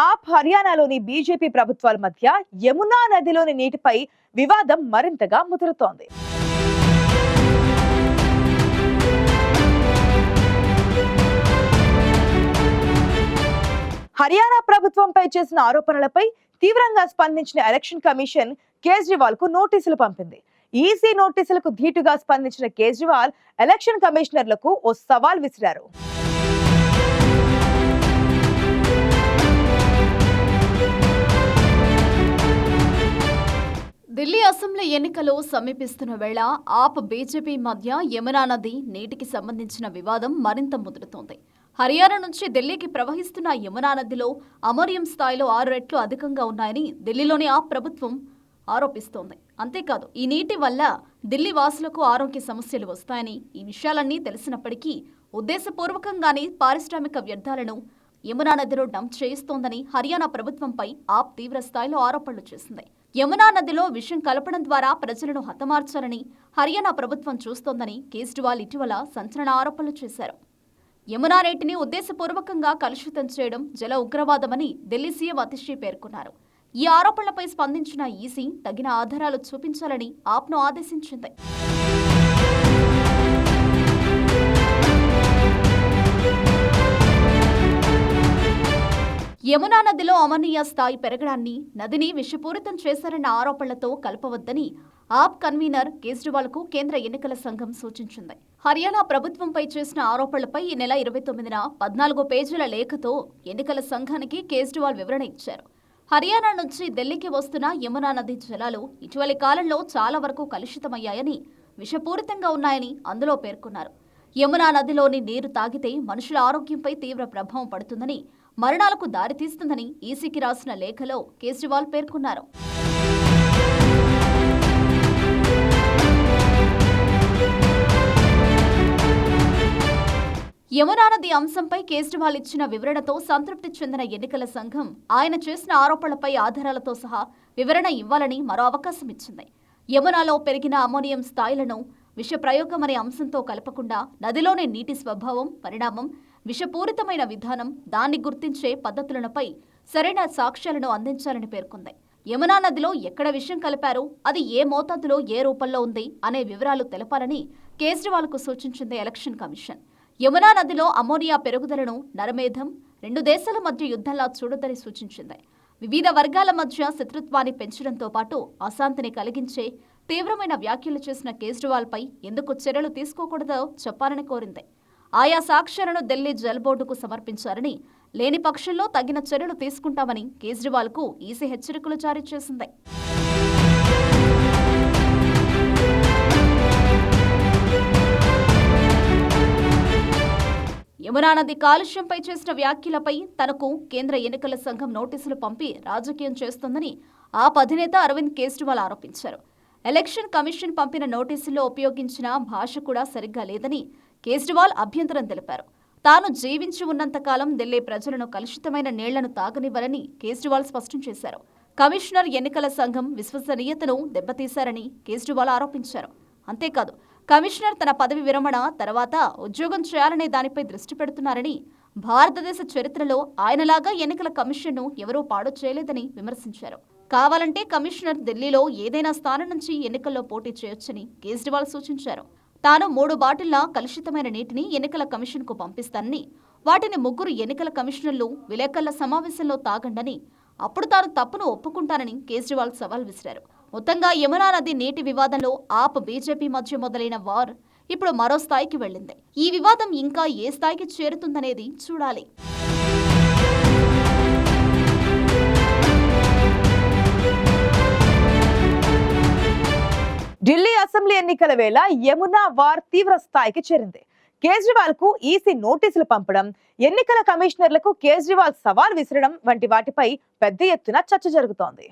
ఆప్ హర్యానాలోని బీజేపీ ప్రభుత్వాల మధ్య యమునా నదిలోని నీటిపై వివాదం మరింతగా ముదురుతోంది. హర్యానా ప్రభుత్వంపై చేసిన ఆరోపణలపై తీవ్రంగా స్పందించిన ఎలక్షన్ కమిషన్ కేజ్రీవాల్కు నోటీసులు పంపింది. ఈసీ నోటీసులకు ధీటుగా స్పందించిన కేజ్రీవాల్ ఎలక్షన్ కమిషనర్లకు ఓ సవాల్ విసిరారు. ఢిల్లీ అసెంబ్లీ ఎన్నికలు సమీపిస్తున్న వేళ ఆప్ బీజేపీ మధ్య యమునా నది నీటికి సంబంధించిన వివాదం మరింత ముదురుతోంది. హర్యానా నుంచి ఢిల్లీకి ప్రవహిస్తున్న యమునా నదిలో అమోనియం స్థాయిలో ఆరు రెట్లు అధికంగా ఉన్నాయని ఢిల్లీలోని ఆప్ ప్రభుత్వం ఆరోపిస్తోంది. అంతేకాదు ఈ నీటి వల్ల ఢిల్లీ వాసులకు ఆరోగ్య సమస్యలు వస్తాయని ఈ విషయాలన్నీ తెలిసినప్పటికీ ఉద్దేశపూర్వకంగానే పారిశ్రామిక వ్యర్థాలను యమునా నదిలో డంప్ చేయిస్తోందని హర్యానా ప్రభుత్వంపై ఆప్ తీవ్ర స్థాయిలో ఆరోపణలు చేసింది. యమునా నదిలో విషం కలపడం ద్వారా ప్రజలను హతమార్చాలని హర్యానా ప్రభుత్వం చూస్తోందని కేజ్రీవాల్ ఇటీవల సంచలన ఆరోపణలు చేశారు. యమునా నీటిని ఉద్దేశపూర్వకంగా కలుషితం చేయడం జల ఉగ్రవాదమని ఢిల్లీ సీఎం అతిషి పేర్కొన్నారు. ఈ ఆరోపణలపై స్పందించిన ఈసీ తగిన ఆధారాలు చూపించాలని ఆప్ను ఆదేశించింది. యమునా నదిలో అమర్నీయ స్థాయి పెరగడాన్ని నదిని విషపూరితం చేశారన్న ఆరోపణలతో కలపవద్దని ఆప్ కన్వీనర్ కేజ్రీవాల్కు కేంద్ర ఎన్నికల సంఘం సూచించింది. హర్యానా ప్రభుత్వంపై చేసిన ఆరోపణలపై ఈ నెల ఇరవై తొమ్మిదిన పద్నాలుగు పేజీల లేఖతో ఎన్నికల సంఘానికి కేజ్రీవాల్ వివరణ ఇచ్చారు. హర్యానా నుంచి ఢిల్లీకి వస్తున్న యమునా నది జలాలు ఇటీవలి కాలంలో చాలా వరకు కలుషితమయ్యాయని విషపూరితంగా ఉన్నాయని అందులో పేర్కొన్నారు. యమునా నదిలోని నీరు తాగితే మనుషుల ఆరోగ్యంపై తీవ్ర ప్రభావం పడుతుందని మరణాలకు దారితీస్తుందని ఈసీకి రాసిన లేఖలో కేజ్రీవాల్ పేర్కొన్నారు. యమునా నది అంశంపై కేజ్రీవాల్ ఇచ్చిన వివరణతో సంతృప్తి చెందిన ఎన్నికల సంఘం ఆయన చేసిన ఆరోపణలపై ఆధారాలతో సహా వివరణ ఇవ్వాలని మరో అవకాశం ఇచ్చింది. యమునాలో పెరిగిన అమోనియం స్థాయిలను విషప్రయోగం అనే అంశంతో కలపకుండా నదిలోని నీటి స్వభావం పరిణామం విషపూరితమైన విధానం దాన్ని గుర్తించే పద్ధతులపై సరైన సాక్ష్యాలను అందించాలని పేర్కొంది. యమునా నదిలో ఎక్కడ విషయం కలిపారు అది ఏ మోతాదులో ఏ రూపంలో ఉంది అనే వివరాలు తెలపాలని కేజ్రీవాల్కు సూచించింది ఎలక్షన్ కమిషన్. యమునా నదిలో అమోనియా పెరుగుదలను నరమేధం రెండు దేశాల మధ్య యుద్ధంలా చూడొద్దని సూచించింది. వివిధ వర్గాల మధ్య శత్రుత్వాన్ని పెంచడంతో పాటు అశాంతిని కలిగించే తీవ్రమైన వ్యాఖ్యలు చేసిన కేజ్రీవాల్పై ఎందుకు చర్యలు తీసుకోకూడదో చెప్పాలని కోరింది. ఆయా సాక్ష్యాలను ఢిల్లీ జల్ బోర్డుకు సమర్పించారని లేని పక్షంలో తగిన చర్యలు తీసుకుంటామని కేజ్రీవాల్కు ఈసీ హెచ్చరికలు జారీ చేసింది. యమునా నది కాలుష్యంపై చేసిన వ్యాఖ్యలపై తనకు కేంద్ర ఎన్నికల సంఘం నోటీసులు పంపి రాజకీయం చేస్తోందని ఆప్ అధినేత అరవింద్ కేజ్రీవాల్ ఆరోపించారు. ఎలక్షన్ కమిషన్ పంపిన నోటీసుల్లో ఉపయోగించిన భాష కూడా సరిగ్గా లేదని కేజ్రీవాల్ అభ్యంతరం తెలిపారు. తాను జీవించి ఉన్నంతకాలం ఢిల్లీ ప్రజలను కలుషితమైన నీళ్ళను తాగనివ్వరని కేజ్రీవాల్ స్పష్టం చేశారు. కమిషనర్ ఎన్నికల సంఘం విశ్వసనీయతను దెబ్బతీశారని కేజ్రీవాల్ ఆరోపించారు. అంతేకాదు కమిషనర్ తన పదవి విరమణ తర్వాత ఉద్యోగం చేయాలనే దానిపై దృష్టి పెడుతున్నారని భారతదేశ చరిత్రలో ఆయనలాగా ఎన్నికల కమిషన్ను ఎవరూ పాడు చేయలేదని విమర్శించారు. కావాలంటే కమిషనర్ ఢిల్లీలో ఏదైనా స్థానం నుంచి ఎన్నికల్లో పోటీ చేయొచ్చని కేజ్రీవాల్ సూచించారు. తాను మూడు బాటిళ్ళ కలుషితమైన నీటిని ఎన్నికల కమిషన్కు పంపిస్తానని వాటిని ముగ్గురు ఎన్నికల కమిషనర్లు విలేకరుల సమావేశంలో తాగండని అప్పుడు తాను తప్పును ఒప్పుకుంటానని కేజ్రీవాల్ సవాల్ విసిరారు. మొత్తంగా యమునా నది నీటి వివాదంలో ఆప్ బీజేపీ మధ్య మొదలైన వార్ ఇప్పుడు మరో స్థాయికి వెళ్ళింది. ఈ వివాదం ఇంకా ఏ స్థాయికి చేరుతుందనేది చూడాలి. అసెంబ్లీ ఎన్నికల వేళ యమునా వార్ తీవ్ర స్థాయికి చేరింది. కేజ్రీవాల్కు ఈసీ నోటీసులు పంపడం ఎన్నికల కమిషనర్లకు కేజ్రీవాల్ సవాల్ విసరడం వంటి వాటిపై పెద్ద ఎత్తున చర్చ జరుగుతోంది.